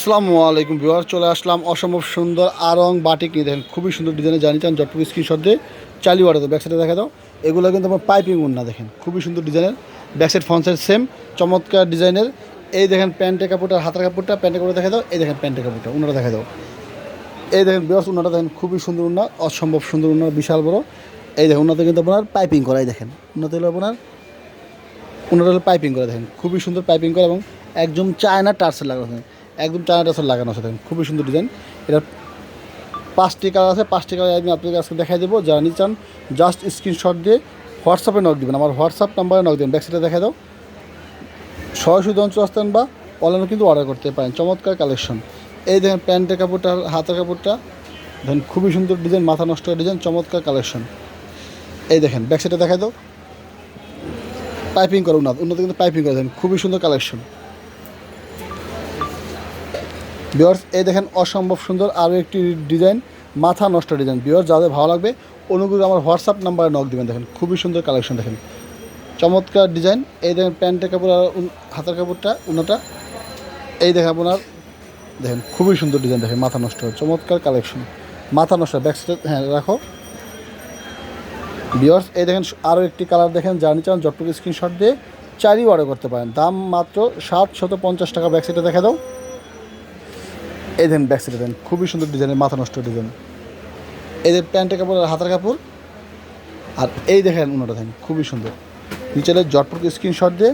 আসসালামু আলাইকুম বিহার চলে আসলাম অসম্ভব সুন্দর আরং বাটিক নিয়ে। দেখেন, খুবই সুন্দর ডিজাইনে জানিতেন জটপুর স্ক্রিনশট দিয়ে চালু আড়াতে ব্যাক সাইডে দেখা দাও। এগুলো কিন্তু আমার পাইপিং না, দেখেন। খুবই সুন্দর ডিজাইনের। Back side front side same চমৎকার ডিজাইনের। এই দেখেন, প্যান্টের কাপড়টা, হাতের কাপড়টা প্যান্টের কাপড় দেখা দাও। এই দেখেন, প্যান্টের কাপড়টা, উনাটা দেখা দাও। এই দেখেন বিহার উনাটা দেখেন, খুবই সুন্দর উন্না অসম্ভব সুন্দর উন্না বিশাল বড়। এই দেখেন উন্নাতে কিন্তু আপনার পাইপিং করা, এই দেখেন। উন্নাতে হলো আপনার ওনারা হলো পাইপিং করে, দেখেন। খুবই সুন্দর পাইপিং করে এবং একদম চায়না টার্সেল লাগানো। একদম চায়না টার্সেল লাগানো আছে দেখেন, খুবই সুন্দর ডিজাইন এটা পাঁচটি কালার আছে, পাঁচটি কালার আমি আপনাকে আজকে দেখাই দেবো। যারা নিতে চান জাস্ট স্ক্রিনশট দিয়ে হোয়াটসঅ্যাপে নক দেবেন। আমার হোয়াটসঅ্যাপ নাম্বারে নক দেবেন। ব্যাকসাইডে দেখা দাও। সরাসরি অঞ্চল আসতেন বা অনলাইনে কিন্তু অর্ডার করতে পারেন। চমৎকার কালেকশন এই দেখেন প্যান্টের কাপড়টা, হাতের কাপড়টা। দেখেন, খুবই সুন্দর ডিজাইন মাথা নষ্ট ডিজাইন চমৎকার কালেকশন এই দেখেন ব্যাকসাইডে দেখা দাও। পাইপিং করে উন্নত উন্নত কিন্তু পাইপিং করে দেন খুবই সুন্দর কালেকশন বিয়ার্স এই দেখেন অসম্ভব সুন্দর আরও একটি ডিজাইন, মাথা নষ্ট ডিজাইন। বিয়ার্স যাদের ভালো লাগবে, অনুগ্রহ আমার হোয়াটসঅ্যাপ নাম্বারে নক দেবেন। দেখেন, খুবই সুন্দর কালেকশন দেখেন। চমৎকার ডিজাইন। এই দেখেন প্যান্টের কাপড় আর হাতের কাপড়টা উন্নটা এই দেখেন আপনার, দেখেন, খুবই সুন্দর ডিজাইন, দেখেন, মাথা নষ্ট। চমৎকার কালেকশন মাথা নষ্ট ব্যাক হ্যাঁ রাখো। বিয়ার্স এই দেখেন আরও একটি কালার দেখেন জার্নি চান জটপুর স্ক্রিনশট দিয়ে চারই অর্ডার করতে পারেন। দাম মাত্র সাত শত পঞ্চাশ টাকা ব্যাক সাইডে দেখা দাও। এই দেখেন ব্যাক সাইডে দেন। খুবই সুন্দর ডিজাইনের মাথা নষ্ট ডিজাইন যে প্যান্টের কাপড় আর হাতের কাপড়। আর এই দেখেন উনাটা দেখেন খুবই সুন্দর। নিচে জটপুর স্ক্রিনশট দিয়ে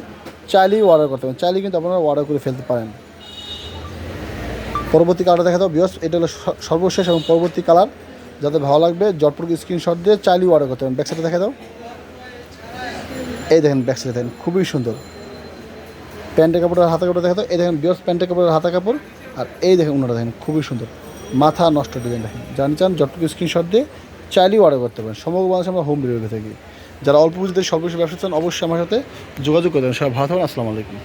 চাইলেই অর্ডার করতে পারেন। চাইলেই কিন্তু আপনারা অর্ডার করে ফেলতে পারেন। পরবর্তী কালারটা দেখা দাও বিয়স এটা হলো সর্বশেষ এবং পরবর্তী কালার যাতে ভালো লাগবে জটপুর স্ক্রিনশট দিয়ে চাইলেই অর্ডার করতে পারেন। ব্যাকসাইডে দেখা দাও। এই দেখেন ব্যাকসাইডে দেখেন খুবই সুন্দর। প্যান্টের কাপড়ের হাতা কাপড় দেখা দাও এই দেখেন বিয়স প্যান্টের কাপড়ের হাতা কাপড়। আর এই দেখেন ওনারা দেখেন, খুবই সুন্দর। মাথা নষ্ট ডিজাইন দেখেন। জানি চান যতটুকু স্ক্রিনশট দিয়ে চাইলেই অর্ডার করতে পারেন। সমগ্র বাংলাদেশে আমরা হোম ডেলিভারি থাকি। যারা অল্প পুঁজিতে সর্বশেষ ব্যবসা চান, অবশ্যই আমার সাথে যোগাযোগ করবেন সবাই ভালো থাকুন আসসালামু আলাইকুম।